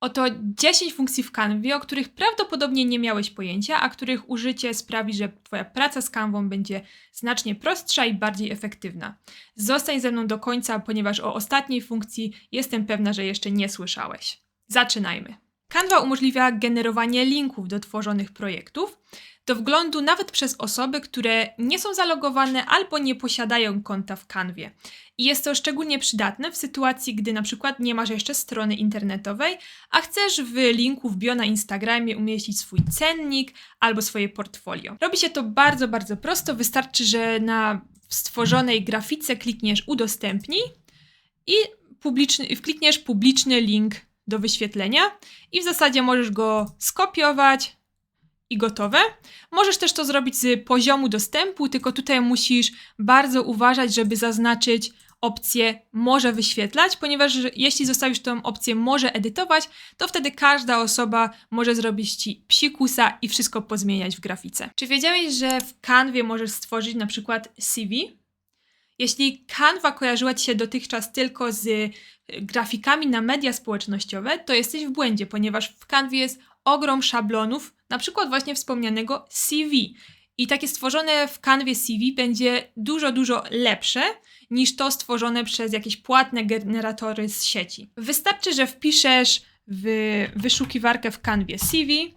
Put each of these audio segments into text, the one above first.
Oto 10 funkcji w Canwie, o których prawdopodobnie nie miałeś pojęcia, a których użycie sprawi, że Twoja praca z Canwą będzie znacznie prostsza i bardziej efektywna. Zostań ze mną do końca, ponieważ o ostatniej funkcji jestem pewna, że jeszcze nie słyszałeś. Zaczynajmy. Canva umożliwia generowanie linków do tworzonych projektów do wglądu nawet przez osoby, które nie są zalogowane albo nie posiadają konta w Canwie. I jest to szczególnie przydatne w sytuacji, gdy na przykład nie masz jeszcze strony internetowej, a chcesz w linku w bio na Instagramie umieścić swój cennik albo swoje portfolio. Robi się to bardzo, bardzo prosto. Wystarczy, że na stworzonej grafice klikniesz udostępnij i publiczny, wklikniesz publiczny link do wyświetlenia i w zasadzie możesz go skopiować i gotowe. Możesz też to zrobić z poziomu dostępu, tylko tutaj musisz bardzo uważać, żeby zaznaczyć opcję może wyświetlać, ponieważ jeśli zostawisz tą opcję może edytować, to wtedy każda osoba może zrobić ci psikusa i wszystko pozmieniać w grafice. Czy wiedziałeś, że w Canwie możesz stworzyć na przykład CV? Jeśli Canva kojarzyła Ci się dotychczas tylko z y, grafikami na media społecznościowe, to jesteś w błędzie, ponieważ w Canwie jest ogrom szablonów, na przykład właśnie wspomnianego CV. I takie stworzone w Canwie CV będzie dużo, dużo lepsze niż to stworzone przez jakieś płatne generatory z sieci. Wystarczy, że wpiszesz w wyszukiwarkę w Canwie CV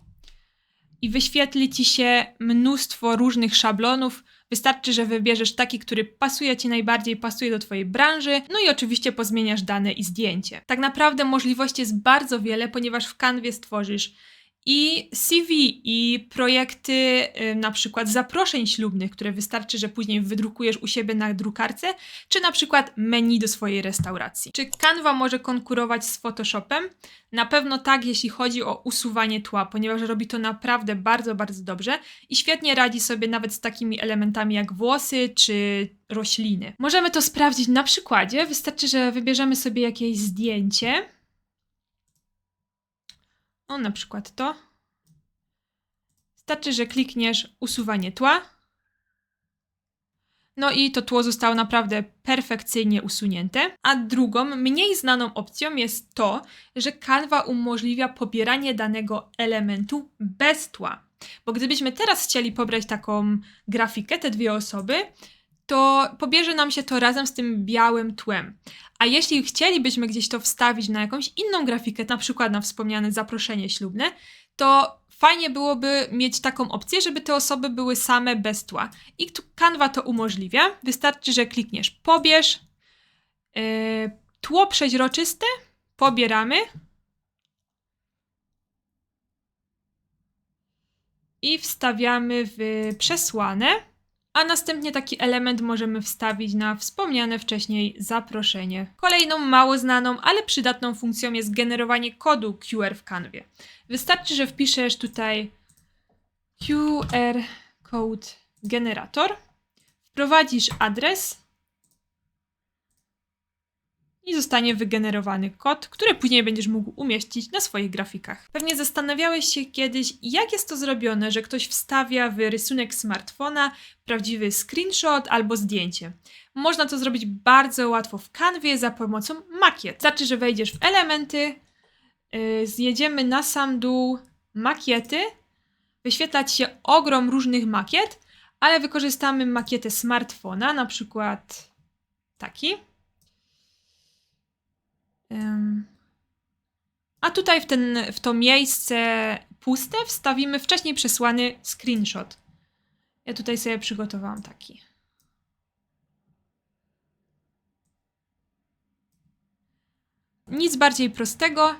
i wyświetli ci się mnóstwo różnych szablonów. Wystarczy, że wybierzesz taki, który pasuje ci najbardziej, pasuje do twojej branży, no i oczywiście pozmieniasz dane i zdjęcie. Tak naprawdę możliwości jest bardzo wiele, ponieważ w Canwie stworzysz i CV, i projekty y, na przykład zaproszeń ślubnych, które wystarczy, że później wydrukujesz u siebie na drukarce, czy na przykład menu do swojej restauracji. Czy Canva może konkurować z Photoshopem? Na pewno tak, jeśli chodzi o usuwanie tła, ponieważ robi to naprawdę bardzo, bardzo dobrze i świetnie radzi sobie nawet z takimi elementami jak włosy czy rośliny. Możemy to sprawdzić na przykładzie. Wystarczy, że wybierzemy sobie jakieś zdjęcie o, na przykład to. Starczy, że klikniesz usuwanie tła. No i to tło zostało naprawdę perfekcyjnie usunięte. A drugą, mniej znaną opcją jest to, że Canva umożliwia pobieranie danego elementu bez tła. Bo gdybyśmy teraz chcieli pobrać taką grafikę, te dwie osoby, to pobierze nam się to razem z tym białym tłem. A jeśli chcielibyśmy gdzieś to wstawić na jakąś inną grafikę, na przykład na wspomniane zaproszenie ślubne, to fajnie byłoby mieć taką opcję, żeby te osoby były same bez tła. I Canva to umożliwia. Wystarczy, że klikniesz pobierz, yy, tło przeźroczyste, pobieramy. I wstawiamy w przesłane a następnie taki element możemy wstawić na wspomniane wcześniej zaproszenie. Kolejną mało znaną, ale przydatną funkcją jest generowanie kodu QR w Canwie. Wystarczy, że wpiszesz tutaj QR Code Generator, wprowadzisz adres i zostanie wygenerowany kod, który później będziesz mógł umieścić na swoich grafikach. Pewnie zastanawiałeś się kiedyś, jak jest to zrobione, że ktoś wstawia w rysunek smartfona prawdziwy screenshot albo zdjęcie. Można to zrobić bardzo łatwo w Canwie za pomocą makiet. Wystarczy, że wejdziesz w elementy, yy, zjedziemy na sam dół makiety, wyświetlać się ogrom różnych makiet, ale wykorzystamy makietę smartfona, na przykład taki. A tutaj w, ten, w to miejsce puste wstawimy wcześniej przesłany screenshot. Ja tutaj sobie przygotowałam taki. Nic bardziej prostego.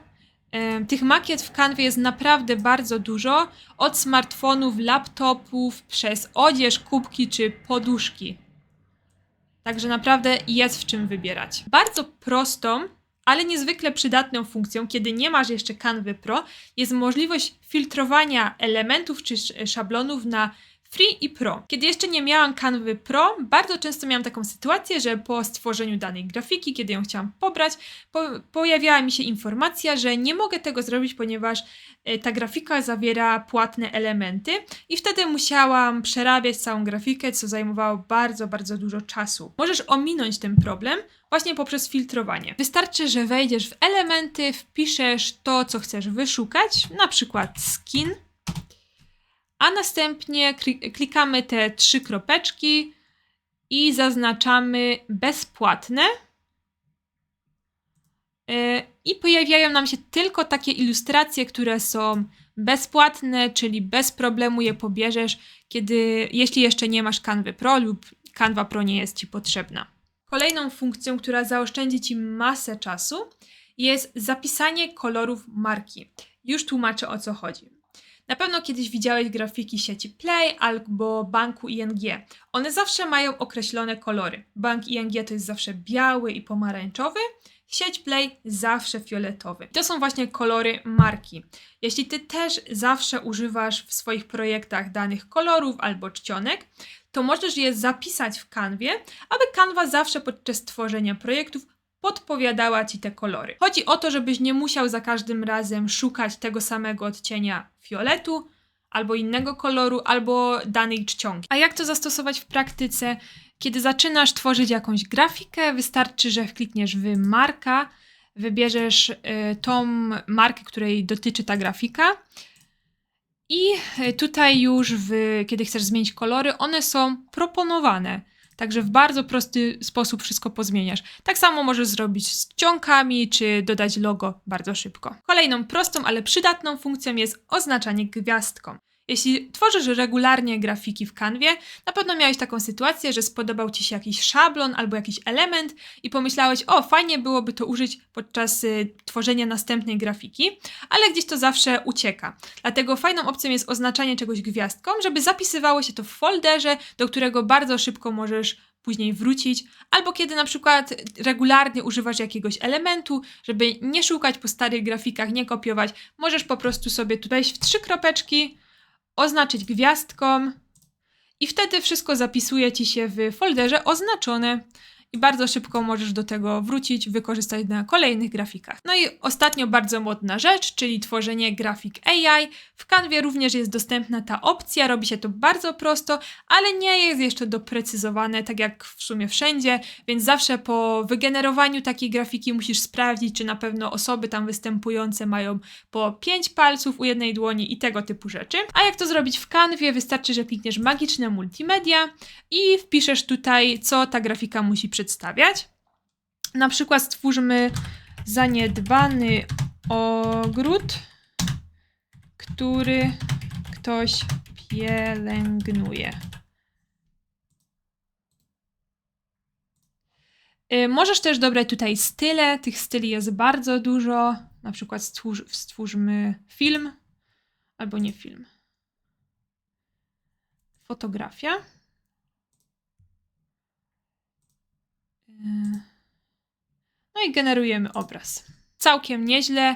Tych makiet w kanwie jest naprawdę bardzo dużo. Od smartfonów, laptopów, przez odzież, kubki czy poduszki. Także naprawdę jest w czym wybierać. Bardzo prostą ale niezwykle przydatną funkcją, kiedy nie masz jeszcze Canvy Pro, jest możliwość filtrowania elementów czy szablonów na Free i Pro. Kiedy jeszcze nie miałam Canvy Pro, bardzo często miałam taką sytuację, że po stworzeniu danej grafiki, kiedy ją chciałam pobrać, po pojawiała mi się informacja, że nie mogę tego zrobić, ponieważ e, ta grafika zawiera płatne elementy i wtedy musiałam przerabiać całą grafikę, co zajmowało bardzo, bardzo dużo czasu. Możesz ominąć ten problem właśnie poprzez filtrowanie. Wystarczy, że wejdziesz w elementy, wpiszesz to, co chcesz wyszukać, na przykład skin, a następnie klikamy te trzy kropeczki i zaznaczamy bezpłatne. E, I pojawiają nam się tylko takie ilustracje, które są bezpłatne, czyli bez problemu je pobierzesz, kiedy, jeśli jeszcze nie masz Canva Pro lub Canva Pro nie jest Ci potrzebna. Kolejną funkcją, która zaoszczędzi Ci masę czasu, jest zapisanie kolorów marki. Już tłumaczę o co chodzi. Na pewno kiedyś widziałeś grafiki sieci Play albo banku ING. One zawsze mają określone kolory. Bank ING to jest zawsze biały i pomarańczowy, sieć Play zawsze fioletowy. To są właśnie kolory marki. Jeśli ty też zawsze używasz w swoich projektach danych kolorów albo czcionek, to możesz je zapisać w kanwie, aby kanwa zawsze podczas tworzenia projektów podpowiadała ci te kolory. Chodzi o to, żebyś nie musiał za każdym razem szukać tego samego odcienia fioletu, albo innego koloru, albo danej czcionki. A jak to zastosować w praktyce? Kiedy zaczynasz tworzyć jakąś grafikę, wystarczy, że klikniesz w marka, wybierzesz y, tą markę, której dotyczy ta grafika. I y, tutaj już, w, kiedy chcesz zmienić kolory, one są proponowane. Także w bardzo prosty sposób wszystko pozmieniasz. Tak samo możesz zrobić z czcionkami, czy dodać logo bardzo szybko. Kolejną prostą, ale przydatną funkcją jest oznaczanie gwiazdką. Jeśli tworzysz regularnie grafiki w kanwie, na pewno miałeś taką sytuację, że spodobał Ci się jakiś szablon albo jakiś element i pomyślałeś, o fajnie byłoby to użyć podczas y, tworzenia następnej grafiki, ale gdzieś to zawsze ucieka. Dlatego fajną opcją jest oznaczanie czegoś gwiazdką, żeby zapisywało się to w folderze, do którego bardzo szybko możesz później wrócić, albo kiedy na przykład regularnie używasz jakiegoś elementu, żeby nie szukać po starych grafikach, nie kopiować, możesz po prostu sobie tu wejść w trzy kropeczki, oznaczyć gwiazdką i wtedy wszystko zapisuje ci się w folderze oznaczone i bardzo szybko możesz do tego wrócić, wykorzystać na kolejnych grafikach. No i ostatnio bardzo modna rzecz, czyli tworzenie grafik AI. W Canwie również jest dostępna ta opcja, robi się to bardzo prosto, ale nie jest jeszcze doprecyzowane, tak jak w sumie wszędzie, więc zawsze po wygenerowaniu takiej grafiki musisz sprawdzić, czy na pewno osoby tam występujące mają po 5 palców u jednej dłoni i tego typu rzeczy. A jak to zrobić w Canwie? Wystarczy, że klikniesz magiczne multimedia i wpiszesz tutaj, co ta grafika musi przedstawiać. Na przykład stwórzmy zaniedbany ogród, który ktoś pielęgnuje. Y, możesz też dobrać tutaj style. Tych styli jest bardzo dużo. Na przykład stwórz, stwórzmy film albo nie film. Fotografia. No i generujemy obraz. Całkiem nieźle.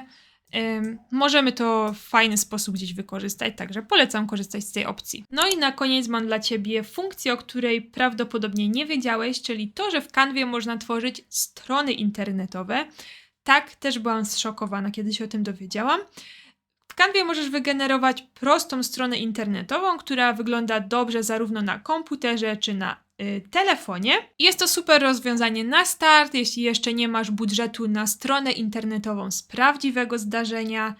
Możemy to w fajny sposób gdzieś wykorzystać, także polecam korzystać z tej opcji. No i na koniec mam dla Ciebie funkcję, o której prawdopodobnie nie wiedziałeś, czyli to, że w Canwie można tworzyć strony internetowe. Tak, też byłam zszokowana, kiedy się o tym dowiedziałam. W Canwie możesz wygenerować prostą stronę internetową, która wygląda dobrze zarówno na komputerze czy na telefonie. Jest to super rozwiązanie na start, jeśli jeszcze nie masz budżetu na stronę internetową z prawdziwego zdarzenia.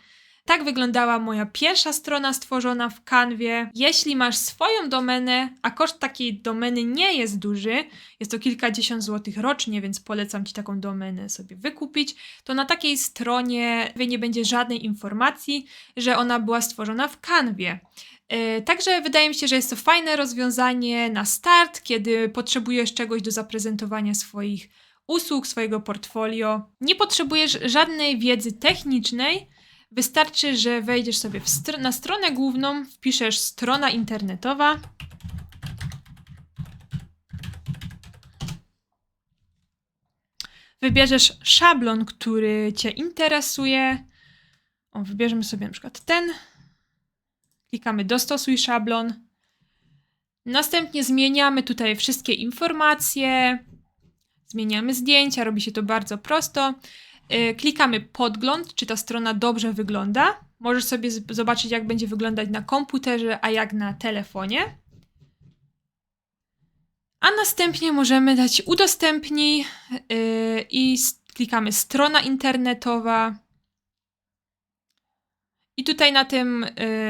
Tak wyglądała moja pierwsza strona stworzona w Canwie. Jeśli masz swoją domenę, a koszt takiej domeny nie jest duży, jest to kilkadziesiąt złotych rocznie, więc polecam Ci taką domenę sobie wykupić, to na takiej stronie nie będzie żadnej informacji, że ona była stworzona w Canwie. E, także wydaje mi się, że jest to fajne rozwiązanie na start, kiedy potrzebujesz czegoś do zaprezentowania swoich usług, swojego portfolio. Nie potrzebujesz żadnej wiedzy technicznej. Wystarczy, że wejdziesz sobie str na stronę główną, wpiszesz strona internetowa. Wybierzesz szablon, który Cię interesuje. O, wybierzemy sobie na przykład ten. Klikamy dostosuj szablon. Następnie zmieniamy tutaj wszystkie informacje, zmieniamy zdjęcia, robi się to bardzo prosto. Yy, Klikamy podgląd, czy ta strona dobrze wygląda. Możesz sobie zobaczyć, jak będzie wyglądać na komputerze, a jak na telefonie. A następnie możemy dać udostępnij yy, i klikamy strona internetowa. I tutaj na tym,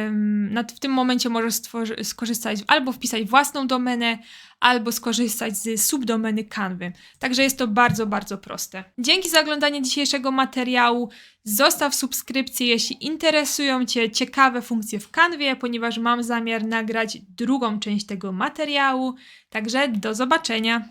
ym, na, w tym momencie możesz skorzystać albo wpisać własną domenę, albo skorzystać z subdomeny Canvy. Także jest to bardzo, bardzo proste. Dzięki za oglądanie dzisiejszego materiału. Zostaw subskrypcję, jeśli interesują Cię ciekawe funkcje w Canwie, ponieważ mam zamiar nagrać drugą część tego materiału. Także do zobaczenia.